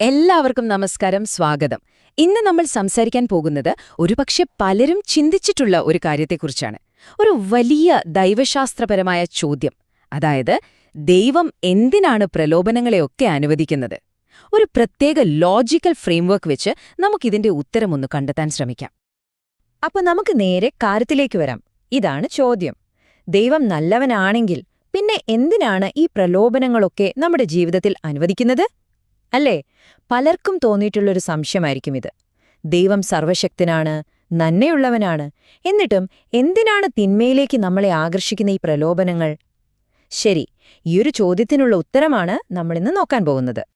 എല്ലാവർക്കും നമസ്കാരം സ്വാഗതം. ഇന്ന് നമ്മൾ സംസാരിക്കാൻ പോകുന്നത് ഒരുപക്ഷെ പലരും ചിന്തിച്ചിട്ടുള്ള ഒരു കാര്യത്തെക്കുറിച്ചാണ്. ഒരു വലിയ ദൈവശാസ്ത്രപരമായ ചോദ്യം. അതായത് ദൈവം എന്തിനാണ് പ്രലോഭനങ്ങളെയൊക്കെ അനുവദിക്കുന്നത്? ഒരു പ്രത്യേക ലോജിക്കൽ ഫ്രെയിംവർക്ക് വെച്ച് നമുക്കിതിന്റെ ഉത്തരമൊന്ന് കണ്ടെത്താൻ ശ്രമിക്കാം. അപ്പൊ നമുക്ക് നേരെ കാര്യത്തിലേക്ക് വരാം. ഇതാണ് ചോദ്യം. ദൈവം നല്ലവനാണെങ്കിൽ പിന്നെ എന്തിനാണ് ഈ പ്രലോഭനങ്ങളൊക്കെ നമ്മുടെ ജീവിതത്തിൽ അനുവദിക്കുന്നത്? അല്ലേ? പലർക്കും തോന്നിയിട്ടുള്ളൊരു സംശയമായിരിക്കും ഇത്. ദൈവം സർവശക്തനാണ് നന്മയുള്ളവനാണ്. എന്നിട്ടും എന്തിനാണ് തിന്മയിലേക്ക് നമ്മളെ ആകർഷിക്കുന്ന ഈ പ്രലോഭനങ്ങൾ? ശരി ഈയൊരു ചോദ്യത്തിനുള്ള ഉത്തരമാണ് നമ്മളിന്ന് നോക്കാൻ പോകുന്നത്.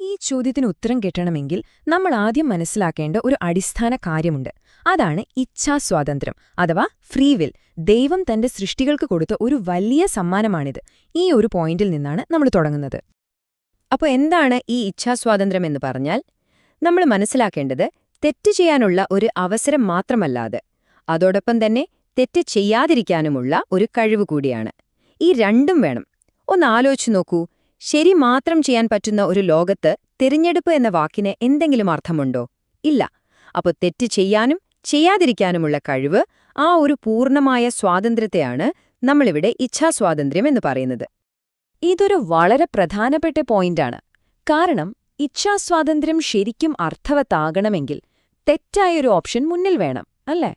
ഈ ചോദ്യത്തിന് ഉത്തരം കിട്ടണമെങ്കിൽ നമ്മൾ ആദ്യം മനസ്സിലാക്കേണ്ട ഒരു അടിസ്ഥാന കാര്യമുണ്ട്. അതാണ് ഇച്ഛാസ്വാതന്ത്ര്യം അഥവാ ഫ്രീ വിൽ. ദൈവം തന്റെ സൃഷ്ടികൾക്ക് കൊടുത്ത ഒരു വലിയ സമ്മാനമാണിത്. ഈ ഒരു പോയിന്റിൽ നിന്നാണ് നമ്മൾ തുടങ്ങുന്നത്. അപ്പോൾ എന്താണ് ഈ ഇച്ഛാസ്വാതന്ത്ര്യം എന്ന് പറഞ്ഞാൽ? നമ്മൾ മനസ്സിലാക്കേണ്ടത് തെറ്റ് ചെയ്യാനുള്ള ഒരു അവസരം മാത്രമല്ലാതെ അതോടൊപ്പം തന്നെ തെറ്റ് ചെയ്യാതിരിക്കാനുമുള്ള ഒരു കഴിവ് കൂടിയാണ്. ഈ രണ്ടും വേണം. ഒന്ന് ആലോചിച്ചു നോക്കൂ. ശരി മാത്രം ചെയ്യാൻ പറ്റുന്ന ഒരു ലോകത്ത് തിരഞ്ഞെടുപ്പ് എന്ന വാക്കിന് എന്തെങ്കിലും അർത്ഥമുണ്ടോ? ഇല്ല. അപ്പോൾ തെറ്റ് ചെയ്യാനും ചെയ്യാതിരിക്കാനുമുള്ള കഴിവ് ആ ഒരു പൂർണമായ സ്വാതന്ത്ര്യത്തെയാണ് നമ്മളിവിടെ ഇച്ഛാസ്വാതന്ത്ര്യം എന്ന് പറയുന്നത്. ഇതൊരു വളരെ പ്രധാനപ്പെട്ട പോയിന്റാണ്. കാരണം ഇച്ഛാസ്വാതന്ത്ര്യം ശരിക്കും അർത്ഥവത്താകണമെങ്കിൽ തെറ്റായൊരു ഓപ്ഷൻ മുന്നിൽ വേണം അല്ലേ?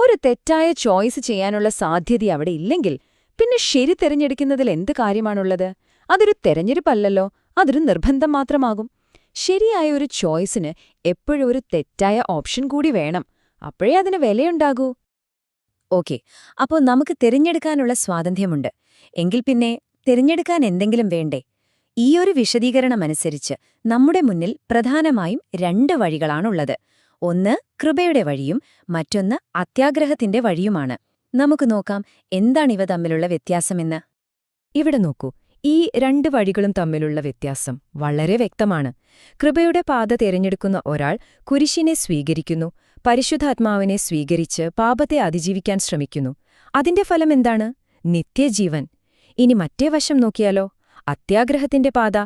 ഒരു തെറ്റായ ചോയ്സ് ചെയ്യാനുള്ള സാധ്യത അവിടെ ഇല്ലെങ്കിൽ പിന്നെ ശരി തിരഞ്ഞെടുക്കുന്നതിൽ എന്ത് കാര്യമാണുള്ളത്? അതൊരു തെരഞ്ഞെടുപ്പല്ലല്ലോ അതൊരു നിർബന്ധം മാത്രമാകും. ശരിയായ ഒരു ചോയ്സിന് എപ്പോഴും ഒരു തെറ്റായ ഓപ്ഷൻ കൂടി വേണം. അപ്പോഴേ അതിന് വിലയുണ്ടാകൂ. ഓക്കെ അപ്പോൾ നമുക്ക് തിരഞ്ഞെടുക്കാനുള്ള സ്വാതന്ത്ര്യമുണ്ട്. എങ്കിൽ പിന്നെ തിരഞ്ഞെടുക്കാൻ എന്തെങ്കിലും വേണ്ടേ? ഈയൊരു വിശദീകരണമനുസരിച്ച് നമ്മുടെ മുന്നിൽ പ്രധാനമായും രണ്ട് വഴികളാണുള്ളത്. ഒന്ന് കൃപയുടെ വഴിയും മറ്റൊന്ന് അത്യാഗ്രഹത്തിന്റെ വഴിയുമാണ്. നമുക്ക് നോക്കാം എന്താണിവ തമ്മിലുള്ള വ്യത്യാസമെന്ന്. ഇവിടെ നോക്കൂ. ഈ രണ്ട് വഴികളും തമ്മിലുള്ള വ്യത്യാസം വളരെ വ്യക്തമാണ്. കൃപയുടെ പാത തിരഞ്ഞെടുക്കുന്ന ഒരാൾ കുരിശിനെ സ്വീകരിക്കുന്നു പരിശുദ്ധാത്മാവിനെ സ്വീകരിച്ച് പാപത്തെ അതിജീവിക്കാൻ ശ്രമിക്കുന്നു. അതിന്റെ ഫലം എന്താണ്? നിത്യജീവൻ. ഇനി മറ്റേ വശം നോക്കിയാലോ? അത്യാഗ്രഹത്തിന്റെ പാത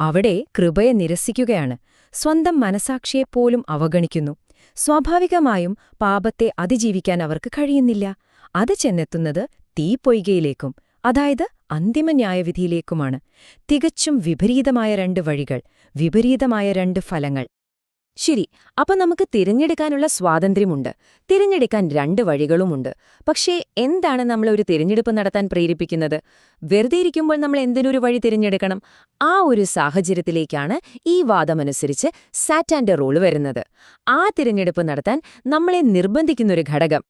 അവിടെ കൃപയെ നിരസിക്കുകയാണ്. സ്വന്തം മനസാക്ഷിയെപ്പോലും അവഗണിക്കുന്നു. സ്വാഭാവികമായും പാപത്തെ അതിജീവിക്കാൻ അവർക്ക് കഴിയുന്നില്ല. അത് ചെന്നെത്തുന്നത് തീപ്പൊയ്കയിലേക്കും അതായത് അന്തിമ ന്യായവിധിയിലേക്കുമാണ്. തികച്ചും വിപരീതമായ രണ്ട് വഴികൾ വിപരീതമായ രണ്ട് ഫലങ്ങൾ. ശരി അപ്പൊ നമുക്ക് തിരഞ്ഞെടുക്കാനുള്ള സ്വാതന്ത്ര്യമുണ്ട്. തിരഞ്ഞെടുക്കാൻ രണ്ട് വഴികളുമുണ്ട്. പക്ഷേ എന്താണ് നമ്മൾ ഒരു തിരഞ്ഞെടുപ്പ് നടത്താൻ പ്രേരിപ്പിക്കുന്നത്? വെറുതെ ഇരിക്കുമ്പോൾ നമ്മൾ എന്തിനൊരു വഴി തിരഞ്ഞെടുക്കണം? ആ ഒരു സാഹചര്യത്തിലേക്കാണ് ഈ വാദമനുസരിച്ച് സാറ്റാന്റെ റോൾ വരുന്നത്. ആ തിരഞ്ഞെടുപ്പ് നടത്താൻ നമ്മളെ നിർബന്ധിക്കുന്നൊരു ഘടകം.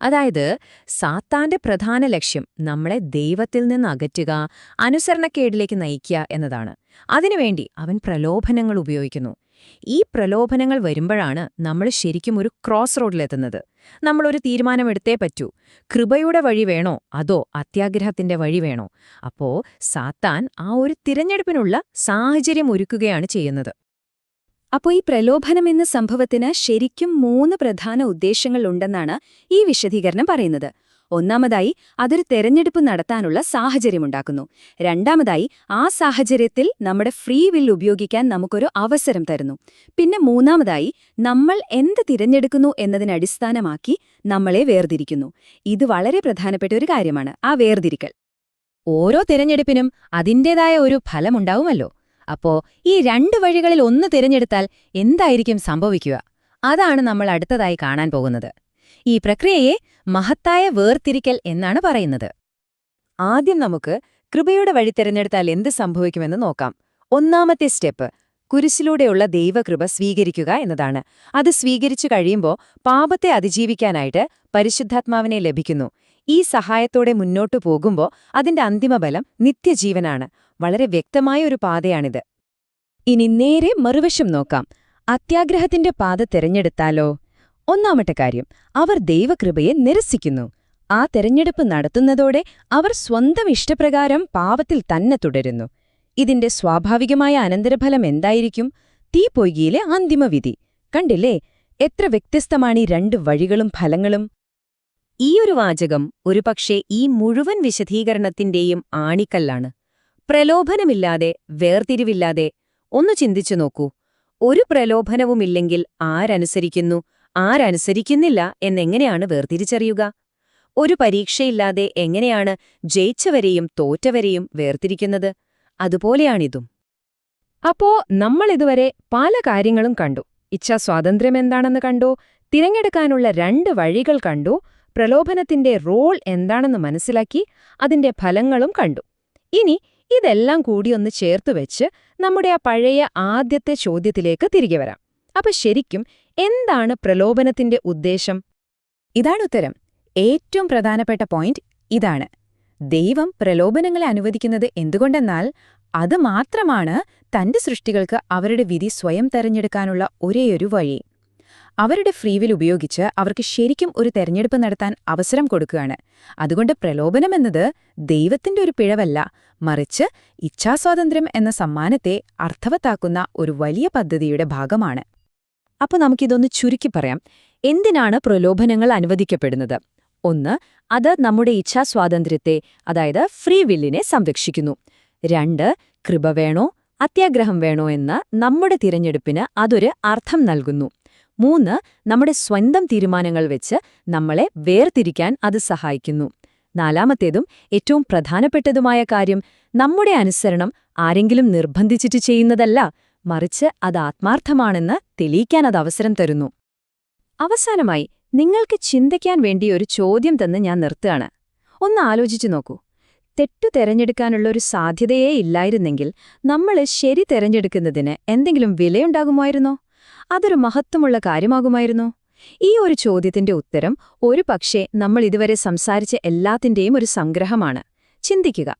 അതായത് സാത്താന്റെ പ്രധാന ലക്ഷ്യം നമ്മളെ ദൈവത്തിൽ നിന്ന് അകറ്റുക അനുസരണക്കേടിലേക്ക് നയിക്കുക എന്നതാണ്. അതിനുവേണ്ടി അവൻ പ്രലോഭനങ്ങൾ ഉപയോഗിക്കുന്നു. ഈ പ്രലോഭനങ്ങൾ വരുമ്പോഴാണ് നമ്മൾ ശരിക്കും ഒരു ക്രോസ് റോഡിലെത്തുന്നത് നമ്മളൊരു തീരുമാനമെടുത്തേ പറ്റൂ. കൃപയുടെ വഴി വേണോ? അതോ അത്യാഗ്രഹത്തിന്റെ വഴി വേണോ? അപ്പോ സാത്താൻ ആ ഒരു തിരഞ്ഞെടുപ്പിനുള്ള സാഹചര്യം ഒരുക്കുകയാണ് ചെയ്യുന്നത്. അപ്പോൾ ഈ പ്രലോഭനം എന്ന സംഭവത്തിന് ശരിക്കും മൂന്ന് പ്രധാന ഉദ്ദേശങ്ങളുണ്ടെന്നാണ് ഈ വിശദീകരണം പറയുന്നത്. ഒന്നാമതായി അതൊരു തെരഞ്ഞെടുപ്പ് നടത്താനുള്ള സാഹചര്യമുണ്ടാക്കുന്നു. രണ്ടാമതായി ആ സാഹചര്യത്തിൽ നമ്മുടെ ഫ്രീ വിൽ ഉപയോഗിക്കാൻ നമുക്കൊരു അവസരം തരുന്നു. പിന്നെ മൂന്നാമതായി നമ്മൾ എന്ത് തിരഞ്ഞെടുക്കുന്നു എന്നതിനടിസ്ഥാനമാക്കി നമ്മളെ വേർതിരിക്കുന്നു. ഇത് വളരെ പ്രധാനപ്പെട്ട ഒരു കാര്യമാണ് ആ വേർതിരിക്കൽ. ഓരോ തിരഞ്ഞെടുപ്പിനും അതിന്റേതായ ഒരു ഫലമുണ്ടാവുമല്ലോ. അപ്പോ ഈ രണ്ട് വഴികളിൽ ഒന്ന് തിരഞ്ഞെടുത്താൽ എന്തായിരിക്കും സംഭവിക്കുക? അതാണ് നമ്മൾ അടുത്തതായി കാണാൻ പോകുന്നത്. ഈ പ്രക്രിയയെ മഹത്തായ വേർതിരിക്കൽ എന്നാണ് പറയുന്നത്. ആദ്യം നമുക്ക് കൃപയുടെ വഴി തിരഞ്ഞെടുത്താൽ എന്ത് സംഭവിക്കുമെന്ന് നോക്കാം. ഒന്നാമത്തെ സ്റ്റെപ്പ് കുരിശിലൂടെയുള്ള ദൈവകൃപ സ്വീകരിക്കുക എന്നതാണ്. അത് സ്വീകരിച്ചു കഴിയുമ്പോൾ പാപത്തെ അതിജീവിക്കാനായിട്ട് പരിശുദ്ധാത്മാവിനെ ലഭിക്കുന്നു. ഈ സഹായത്തോടെ മുന്നോട്ടു പോകുമ്പോൾ അതിന്റെ അന്തിമബലം നിത്യജീവനാണ്. വളരെ വ്യക്തമായ ഒരു പാതയാണിത്. ഇനി നേരെ മറുവശം നോക്കാം. അത്യാഗ്രഹത്തിന്റെ പാത തിരഞ്ഞെടുത്താലോ? ഒന്നാമത്തെ കാര്യം അവർ ദൈവകൃപയെ നിരസിക്കുന്നു. ആ തെരഞ്ഞെടുപ്പ് നടത്തുന്നതോടെ അവർ സ്വന്തം ഇഷ്ടപ്രകാരം പാവത്തിൽ തന്നെ തുടരുന്നു. ഇതിന്റെ സ്വാഭാവികമായ അനന്തരഫലം എന്തായിരിക്കും? തീപൊയ്കിയിലെ അന്തിമവിധി. കണ്ടില്ലേ? എത്ര വ്യത്യസ്തമാണ് ഈ രണ്ട് വഴികളും ഫലങ്ങളും. ഈയൊരു വാചകം ഒരുപക്ഷെ ഈ മുഴുവൻ വിശദീകരണത്തിന്റെയും ആണിക്കല്ലാണ്. പ്രലോഭനമില്ലാതെ വേർതിരിവില്ലാതെ ഒന്ന് ചിന്തിച്ചു നോക്കൂ. ഒരു പ്രലോഭനവുമില്ലെങ്കിൽ ആരനുസരിക്കുന്നു? ആരനുസരിക്കുന്നില്ല എന്നെങ്ങനെയാണ് വേർതിരിച്ചറിയുക? ഒരു പരീക്ഷയില്ലാതെ എങ്ങനെയാണ് ജയിച്ചവരെയും തോറ്റവരെയും വേർതിരിക്കുന്നത്? അതുപോലെയാണിതും. അപ്പോ നമ്മളിതുവരെ പല കാര്യങ്ങളും കണ്ടു. ഇച്ഛാസ്വാതന്ത്ര്യം എന്താണെന്ന് കണ്ടു. തിരഞ്ഞെടുക്കാനുള്ള രണ്ട് വഴികൾ കണ്ടു. പ്രലോഭനത്തിന്റെ റോൾ എന്താണെന്ന് മനസ്സിലാക്കി അതിന്റെ ഫലങ്ങളും കണ്ടു. ഇനി ഇതെല്ലാം കൂടിയൊന്ന് ചേർത്തുവെച്ച് നമ്മുടെ ആ പഴയ ആദ്യത്തെ ചോദ്യത്തിലേക്ക് തിരികെ വരാം. അപ്പൊ ശരിക്കും എന്താണ് പ്രലോഭനത്തിന്റെ ഉദ്ദേശം? ഇതാണ് ഉത്തരം. ഏറ്റവും പ്രധാനപ്പെട്ട പോയിന്റ് ഇതാണ്. ദൈവം പ്രലോഭനങ്ങളെ അനുവദിക്കുന്നത് എന്തുകൊണ്ടെന്നാൽ അത് മാത്രമാണ് തന്റെ സൃഷ്ടികൾക്ക് അവരുടെ വിധി സ്വയം തെരഞ്ഞെടുക്കാനുള്ള ഒരേയൊരു വഴി. അവരുടെ ഫ്രീവിൽ ഉപയോഗിച്ച് അവർക്ക് ശരിക്കും ഒരു തെരഞ്ഞെടുപ്പ് നടത്താൻ അവസരം കൊടുക്കുകയാണ്. അതുകൊണ്ട് പ്രലോഭനമെന്നത് ദൈവത്തിന്റെ ഒരു പിഴവല്ല. മറിച്ച് ഇച്ഛാസ്വാതന്ത്ര്യം എന്ന സമ്മാനത്തെ അർത്ഥവത്താക്കുന്ന ഒരു വലിയ പദ്ധതിയുടെ ഭാഗമാണ്. അപ്പൊ നമുക്കിതൊന്ന് ചുരുക്കി പറയാം. എന്തിനാണ് പ്രലോഭനങ്ങൾ അനുവദിക്കപ്പെടുന്നത്? ഒന്ന് അത് നമ്മുടെ ഇച്ഛാസ്വാതന്ത്ര്യത്തെ അതായത് ഫ്രീ വില്ലിനെ സംരക്ഷിക്കുന്നു. രണ്ട് കൃപ വേണോ അത്യാഗ്രഹം വേണോ എന്ന നമ്മുടെ തിരഞ്ഞെടുപ്പിന് അതൊരു അർത്ഥം നൽകുന്നു. മൂന്ന് നമ്മുടെ സ്വന്തം തീരുമാനങ്ങൾ വെച്ച് നമ്മളെ വേർതിരിക്കാൻ അത് സഹായിക്കുന്നു. നാലാമത്തേതും ഏറ്റവും പ്രധാനപ്പെട്ടതുമായ കാര്യം നമ്മുടെ അനുസരണം ആരെങ്കിലും നിർബന്ധിച്ചിട്ട് ചെയ്യുന്നതല്ല. മറിച്ച് അത് ആത്മാർത്ഥമാണെന്ന് തെളിയിക്കാൻ അത് അവസരം തരുന്നു. അവസാനമായി നിങ്ങൾക്ക് ചിന്തിക്കാൻ വേണ്ടി ഒരു ചോദ്യം തന്ന് ഞാൻ നിർത്തുകയാണ്. ഒന്ന് ആലോചിച്ചു നോക്കൂ. തെറ്റു തെരഞ്ഞെടുക്കാനുള്ള ഒരു സാധ്യതയേ ഇല്ലായിരുന്നെങ്കിൽ നമ്മൾ ശരി തെരഞ്ഞെടുക്കുന്നതിന് എന്തെങ്കിലും വിലയുണ്ടാകുമായിരുന്നോ? അതൊരു മഹത്വമുള്ള കാര്യമാകുമായിരുന്നോ? ഈ ഒരു ചോദ്യത്തിന്റെ ഉത്തരം ഒരു നമ്മൾ ഇതുവരെ സംസാരിച്ച എല്ലാത്തിന്റെയും ഒരു സംഗ്രഹമാണ്. ചിന്തിക്കുക.